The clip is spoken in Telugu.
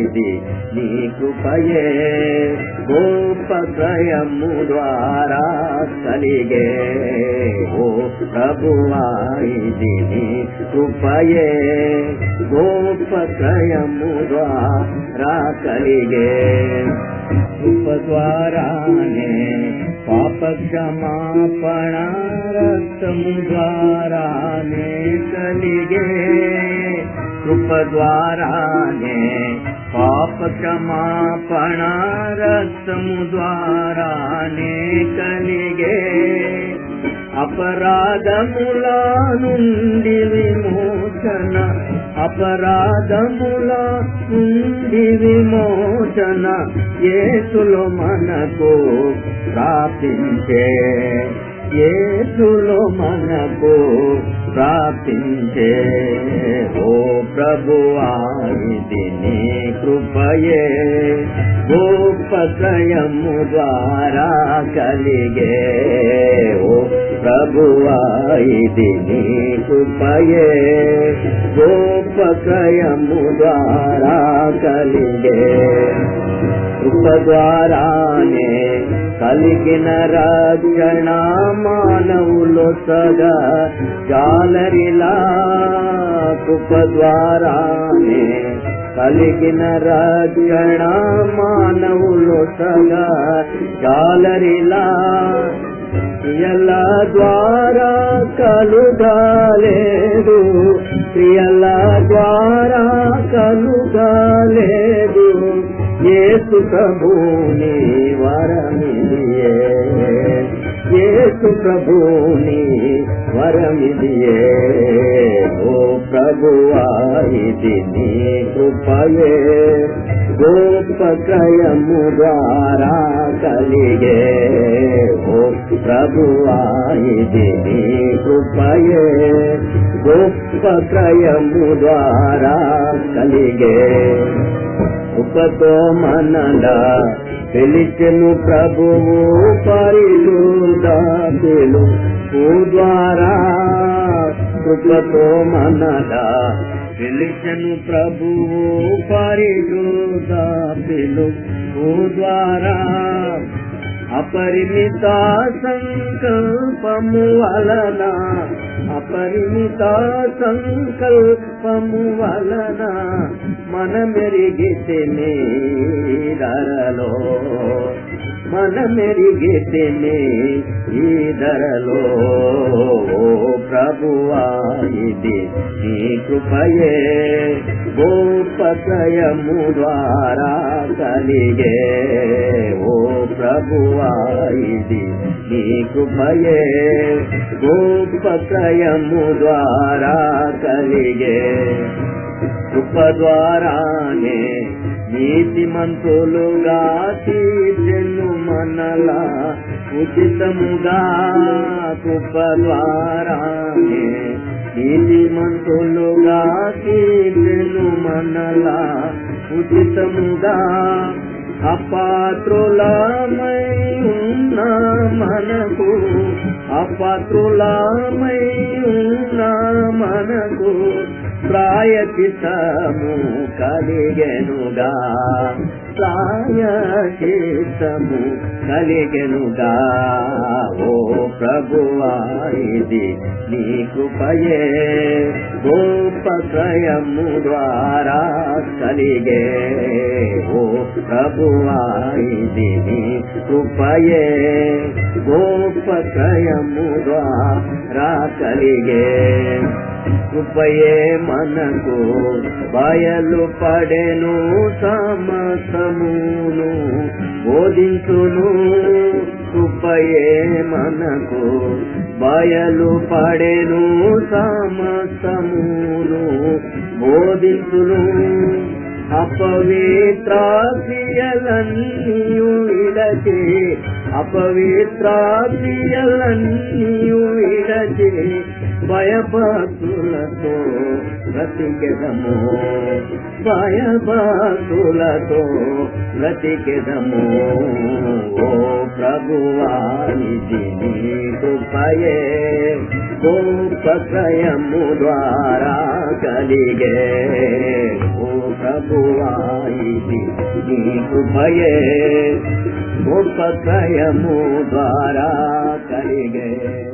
ఇది నీ కృపయే గోపత్రయము ద్వారా కలిగే ఓ ప్రభువా ఇది నీ కృపయే గోపత్రయము ద్వారా కలిగే కృప ద్వారానే పాప క్షమాపణ రక్తము ద్వారానే కలిగే. కృప ద్వారానే పాప క్షమాపణ ద్వారానే కలిగే అపరాధముల నుండి విమోచన అపరాధముల నుండి విమోచన ఏసులో మనకు ప్రాప్తించే ఏసులో మనకు ప్రాప్తించే. ఓ ప్రభువా నీ కృపయే. గోపత్రయము ద్వారా కలిగే. ఓ ప్రభువా నీ కృపయే. గోపత్రయము ద్వారా కలిగే. కృప ద్వారానే కలిగిన రక్షణ మానవులు సగా జాలరిలా కృప ద్వారానే కలిగిన రక్షణ మానవులు సగా జాలరిలా క్రియల ద్వారా కలుగాలేదు క్రియల ద్వారా కలుగాలేదు. ఏసు ప్రభుని యేసు ప్రభుని వరమిదియే. ఓ ప్రభువా ఇది నీ కృపయే. గోపకయముగారా కలిగే ఓ ప్రభువా ఇది నీ కృపయే. గోపకయము ద్వారా కలిగే కృపతో మనల పిలిచెను ప్రభువు పరిశుద్ధాలు ద్వారా కృపతో మనల పిలిచెను ప్రభువు పిలు. ద్వారా అపరిమిత సంకల్పము వలన అపరిమిత సంకల్పము వలన మన మెరిగితే ధరలో మన మెరిగితే ప్రభువా ఇది నీ కృపయే. గోపకయము ద్వారా కలిగే ఓ ప్రభువా ఇది నీ కృపయే. గోపకయము ద్వారా కలిగే కృప ద్వారానే నీతిమంతులుగా తీర్చెను మనలా ఉచితముగా. కృప ద్వారానే నీతిమంతులుగా తీర్చెను మనలా ఉచితముగా అపాత్రులమై ఉన్న మనకు అపాత్రులమై ఉన్న మనకు ప్రాయచితము కలిగెనుగా. ప్రాయచితము కలిగెనుగా. ఓ ప్రభువా ఇది నీ కృపయే. గోపకయము ద్వారా కలిగే. ఓ ప్రభువా ఇది నీ కృపయే. గోపకయము ద్వారా కలిగే. కృపయే మనకు బయలు పడెను సమసమును. బోధించును కృపయే మనకు బయలు పడెను సమసమును. బోధించును అపవిత్రాశియలన్నీయు విడచి అపవిత్రాశియలన్నీయు విడచి భయభక్తులతో బ్రతికెదము. భయభక్తులతో బ్రతికెదము. ఓ ప్రభువా కృపయే గోపత్రయము ద్వారా కలిగే. ఓ ప్రభువాయి నీకు భయే. గోపత్రయము ద్వారా కలిగే.